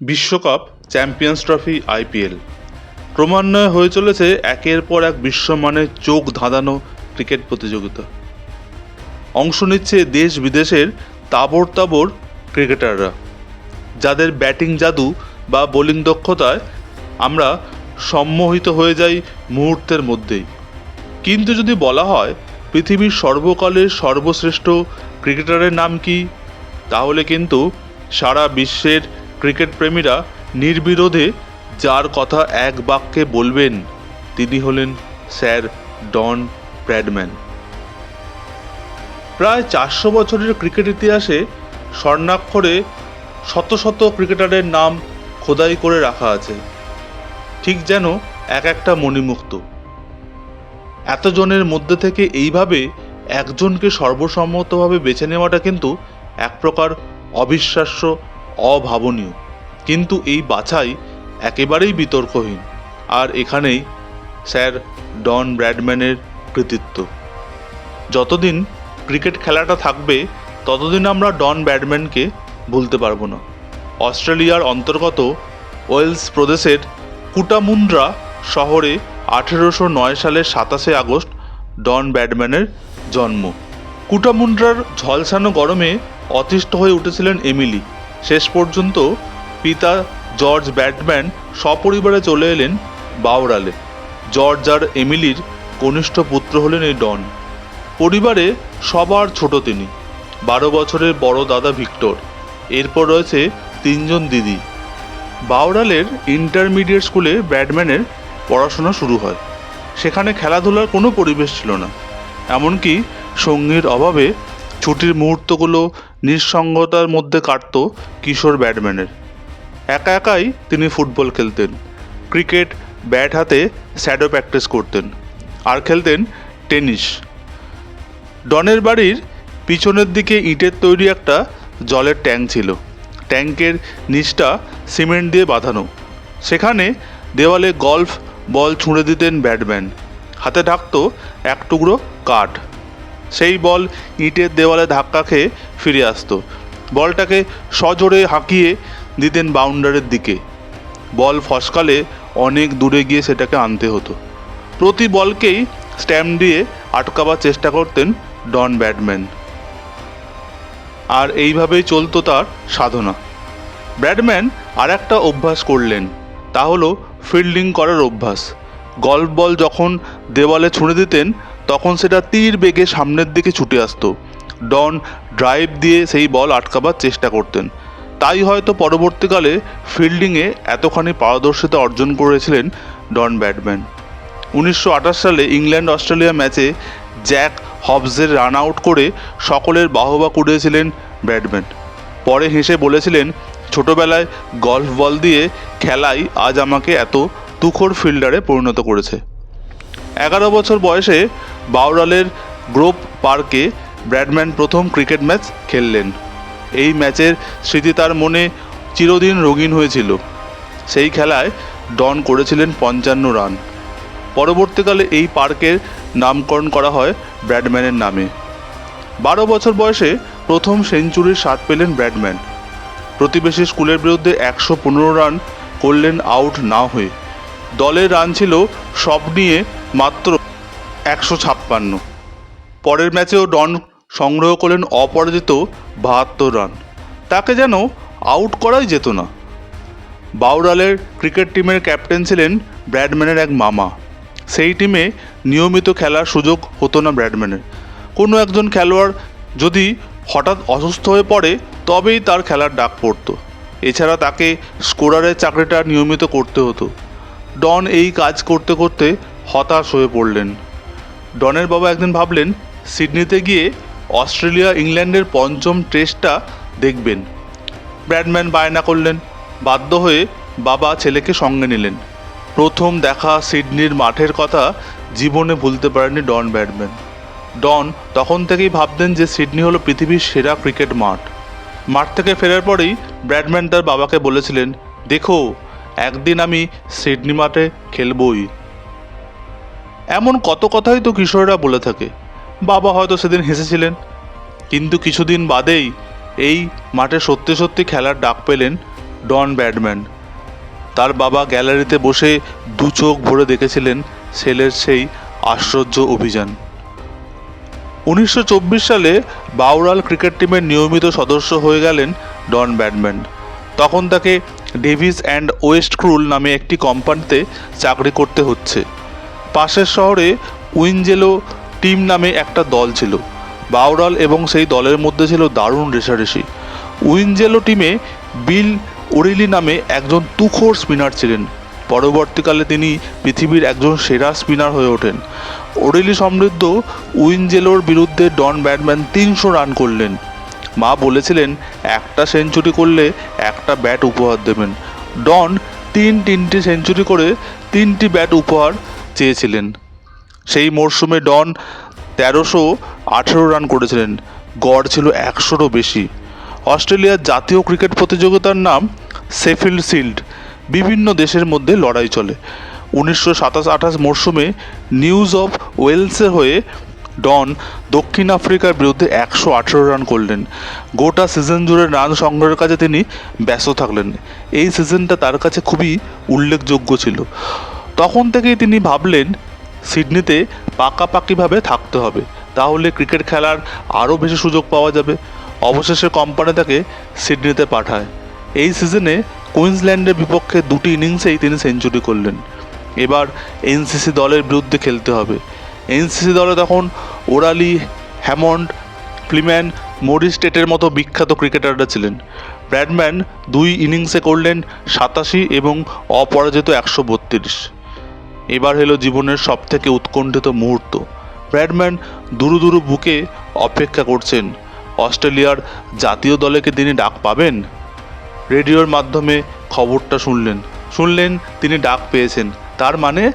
বিশ্বকাপ champions trophy IPL. ক্রমান্বয়ে হয়ে চলেছে একের পর এক বিশ্বমানের চোখ ধাঁধানো ক্রিকেট প্রতিযোগিতা। অংশ নিচ্ছে দেশ বিদেশের তাবর তাবর ক্রিকেটাররা, যাদের ব্যাটিং জাদু বা বোলিং দক্ষতায় আমরা সম্মোহিত হয়ে যাই মুহূর্তের মধ্যেই। কিন্তু যদি বলা হয় পৃথিবীর সর্বকালের সর্বশ্রেষ্ঠ ক্রিকেটারের নাম কি, তাহলে কিন্তু সারা বিশ্বের ক্রিকেট প্রেমীরা নির্বিরোধে যার কথা এক বাক্যে বলবেন, তিনি হলেন স্যার ডন ব্র্যাডম্যান প্রায় চারশো বছরের ক্রিকেট ইতিহাসে স্বর্ণাক্ষরে শত শত ক্রিকেটারের নাম খোদাই করে রাখা আছে, ঠিক যেন এক একটা মণিমুক্ত। এতজনের মধ্যে থেকে এইভাবে একজনকে সর্বসম্মতভাবে বেছে নেওয়াটা কিন্তু এক প্রকার অবিশ্বাস্য অভাবনীয়। কিন্তু এই বাছাই একেবারেই বিতর্কহীন। আর এখানেই স্যার ডন ব্র্যাডম্যানের কৃতিত্ব। যতদিন ক্রিকেট খেলাটা থাকবে, ততদিন আমরা ডন ব্র্যাডম্যানকে ভুলতে পারব না। অস্ট্রেলিয়ার অন্তর্গত ওয়েলস প্রদেশের কুটামুন্দ্রা শহরে আঠেরোশো নয় সালের সাতাশে আগস্ট ডন ব্যাডম্যানের জন্ম। কুটামুন্ড্রার ঝলসানো গরমে অতিষ্ঠ হয়ে উঠেছিলেন এমিলি। শেষ পর্যন্ত পিতা জর্জ ব্যাটম্যান সপরিবারে চলে এলেন বাউরালে। জর্জ আর এমিলির কনিষ্ঠ পুত্র হলেন এই ডন। পরিবারে সবার ছোট তিনি। বারো বছরের বড় দাদা ভিক্টর। এরপর রয়েছে তিনজন দিদি। বাউরালের ইন্টারমিডিয়েট স্কুলে ব্যাটম্যানের পড়াশোনা শুরু হয়। সেখানে খেলাধুলার কোনো পরিবেশ ছিল না। এমনকি সঙ্গীর অভাবে ছুটির মুহূর্তগুলো নিঃসঙ্গতার মধ্যে কাটত কিশোর ব্যাটম্যানের একা একাই তিনি ফুটবল খেলতেন, ক্রিকেট, ব্যাট হাতে শ্যাডো প্র্যাকটিস করতেন আর খেলতেন টেনিস। ডনের বাড়ির পিছনের দিকে ইটের তৈরি একটা জলের ট্যাঙ্ক ছিল। ট্যাঙ্কের নিচটা সিমেন্ট দিয়ে বাঁধানো। সেখানে দেওয়ালে গল্ফ বল ছুঁড়ে দিতেন ব্যাটম্যান হাতে থাকতো এক টুকরো কাঠ। সেই বল ইটের দেওয়ালে ধাক্কা খেয়ে ফিরে আসতো। বলটাকে সজোরে হাঁকিয়ে দিতেন বাউন্ডারের দিকে। বল ফসকালে অনেক দূরে গিয়ে সেটাকে আনতে হতো। প্রতি বলকেই স্ট্যাম্প দিয়ে আটকাবার চেষ্টা করতেন ডন ব্যাডম্যান আর এইভাবেই চলতো তার সাধনা। ব্র্যাডম্যান আর একটা অভ্যাস করলেন, তা হলো ফিল্ডিং করার অভ্যাস। গল্ফ বল যখন দেওয়ালে ছুঁড়ে দিতেন তখন সেটা তীর বেগে সামনের দিকে ছুটে আসতো। ডন ড্রাইভ দিয়ে সেই বল আটকাবার চেষ্টা করতেন। তাই হয়তো পরবর্তীকালে ফিল্ডিংয়ে এতখানি পারদর্শিতা অর্জন করেছিলেন ডন ব্যাটম্যান। উনিশশো আঠাশ সালে ইংল্যান্ড অস্ট্রেলিয়া ম্যাচে জ্যাক হবসের রান আউট করে সকলের বাহবা কুড়িয়েছিলেন ব্র্যাডম্যান পরে হেসে বলেছিলেন, ছোটবেলায় গল্ফ বল দিয়ে খেলাই আজ আমাকে এত তুখোর ফিল্ডারে পরিণত করেছে। এগারো বছর বয়সে বাউরালের গ্রোভ পার্কে ব্র্যাডম্যান প্রথম ক্রিকেট ম্যাচ খেললেন। এই ম্যাচের স্মৃতি তার মনে চিরদিন রঙিন হয়েছিল। সেই খেলায় ডন করেছিলেন পঞ্চান্ন রান। পরবর্তীকালে এই পার্কের নামকরণ করা হয় ব্র্যাডম্যানের নামে। বারো বছর বয়সে প্রথম সেঞ্চুরির স্বাদ পেলেন ব্র্যাডম্যান। প্রতিবেশী স্কুলের বিরুদ্ধে একশো পনেরো রান করলেন আউট না হয়ে। দলের রান ছিল সব নিয়ে মাত্র একশো ছাপ্পান্ন। পরের ম্যাচেও ডন সংগ্রহ করলেন অপরাজিত বাহাত্তর রান। তাকে যেন আউট করাই যেত না। বাউরালের ক্রিকেট টিমের ক্যাপ্টেন ছিলেন ব্র্যাডম্যানের এক মামা। সেই টিমে নিয়মিত খেলার সুযোগ হতো না ব্র্যাডম্যানের। কোনো একজন খেলোয়াড় যদি হঠাৎ অসুস্থ হয়ে পড়ে, তবেই তার খেলার ডাক পড়তো। এছাড়া তাকে স্কোরারের চাকরিটা নিয়মিত করতে হতো। ডন এই কাজ করতে করতে হতাশ হয়ে পড়লেন। ডনের বাবা একদিন ভাবলেন, সিডনিতে গিয়ে অস্ট্রেলিয়া ইংল্যান্ডের পঞ্চম টেস্টটা দেখবেন। ব্র্যাডম্যান বায়না করলেন, বাধ্য হয়ে বাবা ছেলেকে সঙ্গে নিলেন। প্রথম দেখা সিডনির মাঠের কথা জীবনে ভুলতে পারেনি ডন ব্যাটম্যান ডন তখন থেকেই ভাবতেন যে সিডনি হলো পৃথিবীর সেরা ক্রিকেট মাঠ। মাঠ থেকে ফেরার পরেই ব্র্যাডম্যান তার বাবাকে বলেছিলেন, দেখো, একদিন আমি সিডনি মাঠে খেলবই। এমন কত কথাই তো কিশোররা বলে থাকে। বাবা হয়তো সেদিন হেসেছিলেন, কিন্তু কিছুদিন বাদেই এই মাঠে সত্যি সত্যি খেলার ডাক পেলেন ডন ব্যাডম্যান তার বাবা গ্যালারিতে বসে দু চোখ ভরে দেখেছিলেন ছেলের সেই আশ্চর্য অভিযান। উনিশশো চব্বিশ সালে বাউরাল ক্রিকেট টিমের নিয়মিত সদস্য হয়ে গেলেন ডন ব্যাডম্যান তখন তাকে ডেভিস অ্যান্ড ওয়েস্ট ক্রুল নামে একটি কোম্পানিতে চাকরি করতে হচ্ছে। পাশের শহরে উইনজেলো টিম নামে একটা দল ছিল। বাউরাল এবং সেই দলের মধ্যে ছিল দারুণ রেশারেশি। উইনজেলো টিমে বিল ওরিলি নামে একজন তুখোর স্পিনার ছিলেন। পরবর্তীকালে তিনি পৃথিবীর একজন সেরা স্পিনার হয়ে ওঠেন। ওরেলি সমৃদ্ধ উইনজেলোর বিরুদ্ধে ডন ব্যাটম্যান তিনশো রান করলেন। মা বলেছিলেন, একটা সেঞ্চুরি করলে একটা ব্যাট উপহার দেবেন। ডন তিন তিনটি সেঞ্চুরি করে তিনটি ব্যাট উপহার চেয়েছিলেন। সেই মরশুমে ডন তেরোশো আঠেরো রান করেছিলেন। গড় ছিল একশোরও বেশি। অস্ট্রেলিয়ার জাতীয় ক্রিকেট প্রতিযোগিতার নাম সেফিল্ড শিল্ড। বিভিন্ন দেশের মধ্যে লড়াই চলে। উনিশশো সাতাশ আঠাশ মরশুমে নিউজ অফ ওয়েলসের হয়ে ডন দক্ষিণ আফ্রিকার বিরুদ্ধে একশো আঠেরো রান করলেন। গোটা সিজন জুড়ে রান সংগ্রহের কাছে তিনি ব্যস্ত থাকলেন। এই সিজনটা তার কাছে খুবই উল্লেখযোগ্য ছিল। তখন থেকেই তিনি ভাবলেন, সিডনিতে পাকাপাকিভাবে থাকতে হবে। তাহলে ক্রিকেট খেলার আরও বেশি সুযোগ পাওয়া যাবে। অবশেষে কোম্পানি তাকে সিডনিতে পাঠায়। এই সিজনে কুইন্সল্যান্ডের বিপক্ষে দুটি ইনিংসেই তিনি সেঞ্চুরি করলেন। এবার এনসিসি দলের বিরুদ্ধে খেলতে হবে। এনসিসি দলে তখন ওরালি, হ্যামন্ড, ফ্লিম্যান, মরিস টেটের মতো বিখ্যাত ক্রিকেটাররা ছিলেন। ব্র্যাডম্যান দুই ইনিংসে করলেন সাতাশি এবং অপরাজিত একশো বত্রিশ। এবার হলো জীবনের সবথেকে উৎকণ্ঠিত মুহূর্ত। ব্র্যাডম্যান দুরু দুরু বুকে অপেক্ষা করছেন, অস্ট্রেলিয়ার জাতীয় দলে কি তিনি ডাক পাবেন? রেডিওর মাধ্যমে খবরটা শুনলেন। শুনলেন তিনি ডাক পেয়েছেন। তার মানে?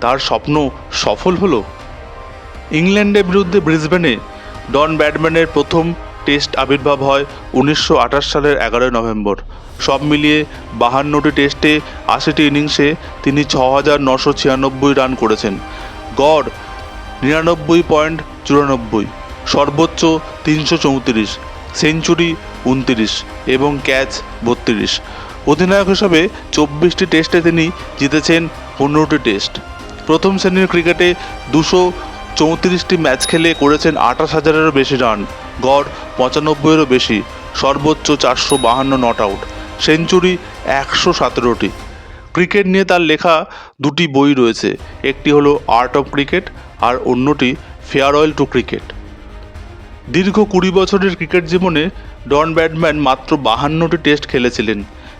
তার স্বপ্ন সফল হলো? ইংল্যান্ডের বিরুদ্ধে ব্রিসবেনে ডন ব্যাডম্যানের প্রথম টেস্ট আবির্ভাব হয় উনিশশো আঠাশ সালের এগারোই নভেম্বর। সব মিলিয়ে বাহান্নটি টেস্টে আশিটি ইনিংসে তিনি ছ হাজার নশো ছিয়ানব্বই রান করেছেন। গড় নিরানব্বই পয়েন্ট চুরানব্বই, সর্বোচ্চ তিনশো চৌত্রিশ, সেঞ্চুরি উনতিরিশ এবং ক্যাচ বত্রিশ। অধিনায়ক হিসাবে চব্বিশটি টেস্টে তিনি জিতেছেন পনেরোটি টেস্ট। প্রথম শ্রেণির ক্রিকেটে দুশো চৌত্রিশটি ম্যাচ খেলে করেছেন আঠাশ হাজারেরও বেশি রান। গড় পঁচানব্বইয়েরও বেশি, সর্বোচ্চ চারশো বাহান্ন নট আউট, সেঞ্চুরি একশো সতেরোটি। ক্রিকেট নিয়ে তার লেখা দুটি বই রয়েছে, একটি হলো আর্ট অফ ক্রিকেট আর অন্যটি ফেয়ারওয়েল টু ক্রিকেট। দীর্ঘ কুড়ি বছরের ক্রিকেট জীবনে ডন ব্যাডম্যান মাত্র বাহান্নটি টেস্ট খেলেছিলেন।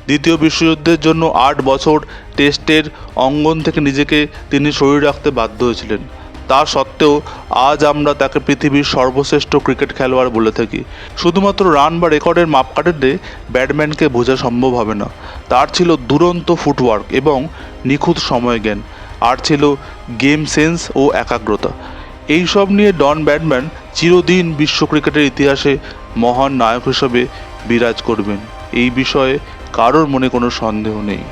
দ্বিতীয় বিশ্বযুদ্ধের জন্য আট বছর টেস্টের অঙ্গন থেকে নিজেকে তিনি সরিয়ে রাখতে বাধ্য হয়েছিলেন। তা সত্ত্বেও আজ আমরা তাকে পৃথিবীর সর্বশ্রেষ্ঠ ক্রিকেট খেলোয়াড় বলে থাকি। শুধুমাত্র রান বা রেকর্ডের মাপকাঠিতে ব্যাটম্যানকে বোঝা সম্ভব হবে না। তার ছিল দুরন্ত ফুটওয়ার্ক এবং নিখুঁত সময় জ্ঞান আর ছিল গেম সেন্স ও একাগ্রতা। এই সব নিয়ে ডন ব্যাটম্যান চিরদিন বিশ্ব ক্রিকেটের ইতিহাসে মহান নায়ক হিসেবে বিরাজ করবেন। এই বিষয়ে কারোর মনে কোনো সন্দেহ নেই।